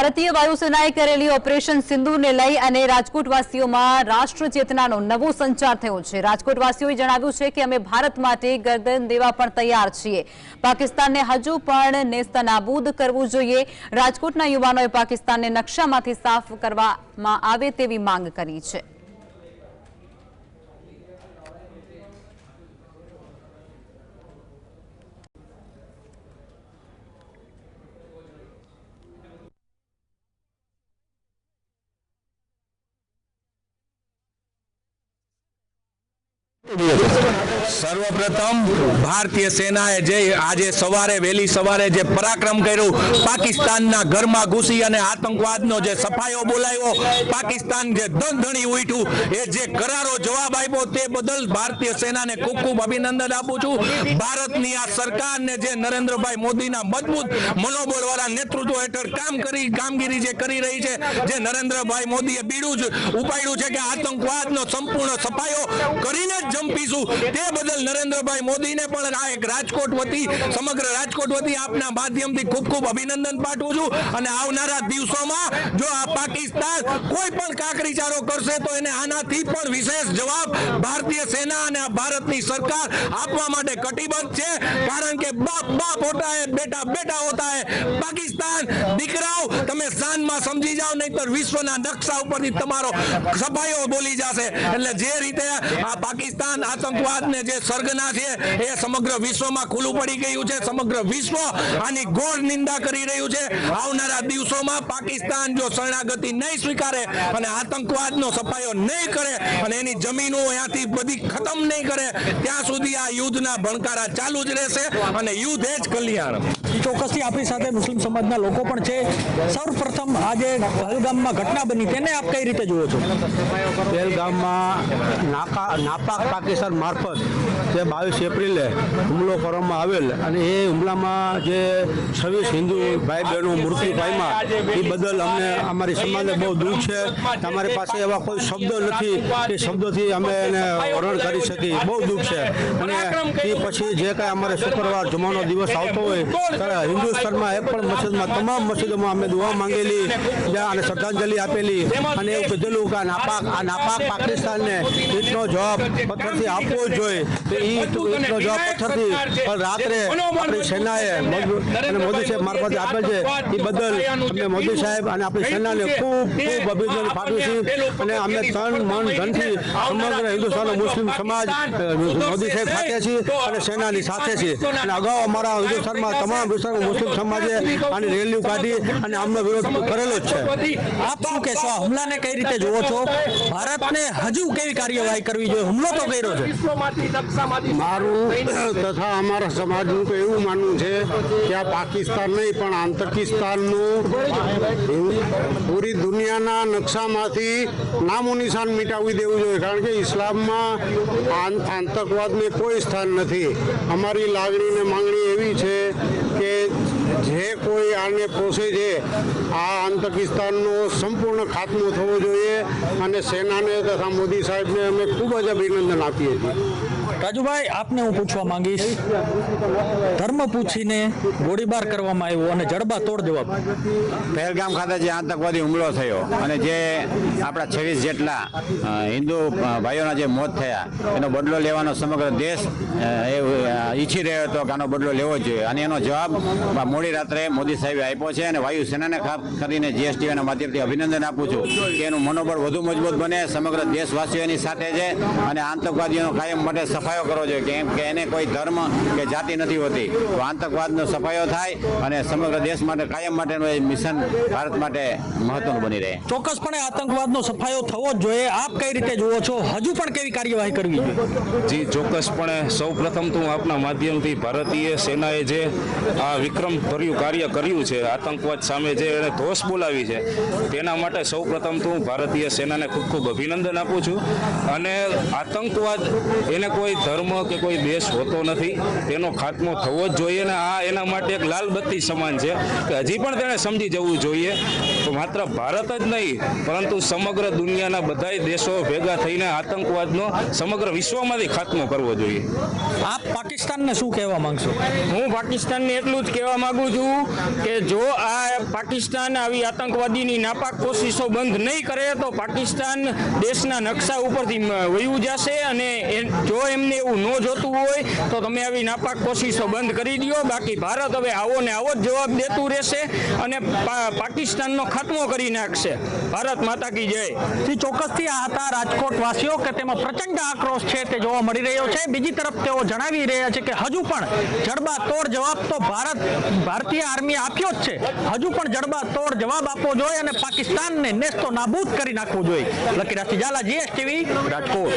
ભારતીય વાયુસેનાએ કરેલી ઓપરેશન સિંધુને લઈ અને રાજકોટવાસીઓમાં રાષ્ટ્ર ચેતનાનો નવો સંચાર થયો છે. રાજકોટવાસીઓએ જણાવ્યું છે કે અમે ભારત માટે ગરદન દેવા પણ તૈયાર છીએ. પાકિસ્તાનને હજુ પણ નેસ્તનાબૂદ કરવું જોઈએ. રાજકોટના યુવાનોએ પાકિસ્તાનને નકશામાંથી સાફ કરવામાં આવે તેવી માંગ કરી છે. Idiot. સર્વપ્રથમ ભારતીય સેનાએ જે આજે સવારે, વહેલી સવારે જે પરાક્રમ કર્યું, પાકિસ્તાનના ઘરમાં ઘૂસી અને આતંકવાદનો જે સફાયો બોલાવ્યો, પાકિસ્તાન જે ધણી ઉઠ્યું, એ જે કરારો જવાબ આપ્યો તે બદલ ભારતીય સેનાને ખૂબ ખૂબ અભિનંદન આપું છું. ભારતની આ સરકારને જે નરેન્દ્રભાઈ મોદીના મજબૂત મનોબળ વાળા નેતૃત્વ હેઠળ કામ કરી, કામગીરી જે કરી રહી છે, જે નરેન્દ્રભાઈ મોદીએ બીડું જ ઉપાડ્યું છે કે આતંકવાદનો સંપૂર્ણ સફાયો કરીને જ જંપીશું, તે બદલ નરેન્દ્રભાઈ મોદીને પણ આ એક રાજકોટ વતી, સમગ્ર રાજકોટ વતી આપના માધ્યમથી ખૂબ ખૂબ અભિનંદન પાઠવું છું. અને આવનારા દિવસોમાં જો આ પાકિસ્તાન કોઈ પણ કાકરીચારો કરશે તો એને આનાથી પણ વિશેષ જવાબ ભારતીય સેના અને ભારતની સરકાર આપવા માટે કટિબદ્ધ છે. કારણ કે બાપ બાપ હોતા હે બેટા બેટા હોતા હે. પાકિસ્તાન દીકરાઓ તમે શાનમાં સમજી જાઓ, નહીતર વિશ્વના નકશા ઉપરથી તમારો સફાયો બોલી જશે. એટલે જે રીતે આ પાકિસ્તાન આતંકવાદને જે સર્ગના છે, એ સમગ્ર વિશ્વમાં ખુલ્લું પડી ગયું છે. સમગ્ર વિશ્વ આની ગોળ નિંદા કરી રહ્યું છે. આવનારા દિવસોમાં પાકિસ્તાન જો શરણાગતિ નહીં સ્વીકારે અને આતંકવાદનો સફાયો નહીં કરે અને એની જમીનો અહીંયાથી બધી ખતમ નહીં કરે, ત્યાં સુધી આ યુદ્ધના ભણકારા ચાલુ જ રહેશે અને યુદ્ધ એ જ કલ્યાણ. ચોક્કસથી આપણી સાથે મુસ્લિમ સમાજના લોકો પણ છે. સૌપ્રથમ આજે પહલગામમાં ઘટના બની. તેને આપ કઈ રીતે જુઓ છો? પહેલગામમાં નાકા નાપાક પાકિસ્તાન મારફત જે બાવીસ એપ્રિલે હુમલો કરવામાં આવેલ અને એ હુમલામાં જે છવ્વીસ હિન્દુ ભાઈ બહેનો મૃત્યુ પામ્યા, એ બદલ અમને અમારી સમાજને બહુ દુઃખ છે. અમારી પાસે એવા કોઈ શબ્દો નથી કે શબ્દોથી અમે એને વર્ણન કરી શકીએ. બહુ દુઃખ છે. અને એ પછી જે કાંઈ અમારે શુક્રવાર જુમાનો દિવસ આવતો હોય, ત્યારે હિન્દુસ્તાનમાં એક પણ મસ્જિદમાં, તમામ મસ્જિદોમાં અમે દુઆ માંગેલી અને શ્રદ્ધાંજલિ આપેલી અને એવું કીધેલું કે નાપાક આ નાપાક પાકિસ્તાનને ઈટનો જવાબ પથ્થરથી આપવો જ જોઈએ. તો જવાબ પથ્થરથી પણ રાત્રે આપણી સેનાએ અને મોદી સાહેબ મારફતે આપેલ છે એ બદલ અમે મોદી સાહેબ અને આપણી સેનાને ખૂબ ખૂબ અભિનંદન પાઠવું છું. અને અમે તન, મન, ધનથી સમગ્ર હિન્દુસ્તાનનો મુસ્લિમ સમાજ મોદી સાહેબ સાથે છીએ અને સેનાની સાથે છીએ. અને અગાઉ અમારા હિન્દુસ્તાનમાં તમામ વિસ્તારમાં મુસ્લિમ સમાજે આની રેલીઓ કાઢી અને આમનો વિરોધ કરેલો જ છે. આપ શું કહેશો? આ હુમલાને કઈ રીતે જુઓ છો? ભારતને હજુ કેવી કાર્યવાહી કરવી જોઈએ? હુમલો તો કર્યો છે. મારું તથા અમારા સમાજનું તો એવું માનવું છે કે આ પાકિસ્તાન નહીં પણ આંતકિસ્તાનનું પૂરી દુનિયાના નકશામાંથી નામો નિશાન મિટાવી દેવું જોઈએ. કારણ કે ઇસ્લામમાં આતંકવાદને કોઈ સ્થાન નથી. અમારી લાગણી ને માંગણી એવી છે કે જે કોઈ આને પોષે છે, આ આંતકિસ્તાનનો સંપૂર્ણ ખાત્મો થવો જોઈએ અને સેનાને તથા મોદી સાહેબને અમે ખૂબ જ અભિનંદન આપીએ છીએ. રાજુભાઈ, આપને હું પૂછવા માંગીશ. ધર્મ પૂછીને ગોળીબાર કરવામાં આવ્યો અને જડબા તોડ જવાબ. પહેલગામ ખાતે જે આતંકવાદી હુમલો થયો અને જે આપણા છવ્વીસ જેટલા હિન્દુ ભાઈઓના જે મોત થયા, એનો બદલો લેવાનો સમગ્ર દેશ એ ઈચ્છી રહ્યો હતો કે આનો બદલો લેવો જોઈએ. અને એનો જવાબ મોડી રાત્રે મોદી સાહેબે આપ્યો છે અને વાયુસેનાને ખાસ કરીને જીએસટીના માધ્યમથી અભિનંદન આપું છું કે એનું મનોબળ વધુ મજબૂત બને, સમગ્ર દેશવાસીઓની સાથે છે અને આતંકવાદીઓનો કાયમ માટે સફાયો કરવો જોઈએ કેમ કે એને કોઈ ધર્મ કે જાતિ નથી હોતી. તો આતંકવાદનો સફાયો થાય અને સમગ્ર દેશ માટે કાયમ માટેનું એ મિશન ભારત માટે મહત્વનું બની રહે. ચોક્કસપણે આતંકવાદનો સફાયો થવો જ જોઈએ. આપ કઈ રીતે જુઓ છો? હજુ પણ કેવી કાર્યવાહી કરવી જોઈએ? જી ચોક્કસપણે સૌ પ્રથમ તો આપના માધ્યમથી ભારતીય સેનાએ જે આ વિક્રમ ભર્યું કાર્ય કર્યું છે આતંકવાદ સામે જે એણે ધોષ બોલાવી છે તેના માટે સૌ પ્રથમ તો હું ભારતીય સેનાને ખૂબ ખૂબ અભિનંદન આપું છું. અને આતંકવાદ એને કોઈ ધર્મ કે કોઈ દેશ હોતો નથી તેનો ખાત્મો થવો જ જોઈએ ને આ એના માટે એક લાલ બત્તી સમાન છે કે હજી પણ તેણે સમજી જવું જોઈએ. તો માત્ર ભારત જ નહીં પરંતુ સમગ્ર દુનિયાના બધાય દેશો ભેગા થઈને આતંકવાદનો સમગ્ર વિશ્વમાંથી ખાત્મો કરવો જોઈએ. આપ પાકિસ્તાનને શું કહેવા માંગશો? હું પાકિસ્તાનને એટલું જ કહેવા માંગુ છું કે જો આ પાકિસ્તાન આવી આતંકવાદીની નાપાક કોશિશો બંધ નહીં કરે તો પાકિસ્તાન દેશના નકશા ઉપરથી વયું જશે અને જો જો એમને એવું ન જોતું હોય, તો તમે આવી નાપાક કોશિશો બંધ કરી દો. બાકી ભારત હવે આવો ને આવો જ જવાબ દેતું રહેશે અને પાકિસ્તાનનો ખાત્મો કરી નાખશે. ભારત માતા કી જય. ચોક્કસથી આ હતા રાજકોટ વાસીઓ કે તેમાં પ્રચંડ આક્રોશ છે તે જોવા મળી રહ્યો છે. બીજી તરફ તેઓ જણાવી રહ્યા છે કે હજુ પણ જડબા તોડ જવાબ તો ભારત, ભારતીય આર્મી આપ્યો જ છે. હજુ પણ જડબા તોડ જવાબ આપવો જોઈએ અને પાકિસ્તાનને નેસ્તો નાબૂદ કરી નાખવું જોઈએ. લકીરાજ ઝાલા, જીએસટીવી, રાજકોટ.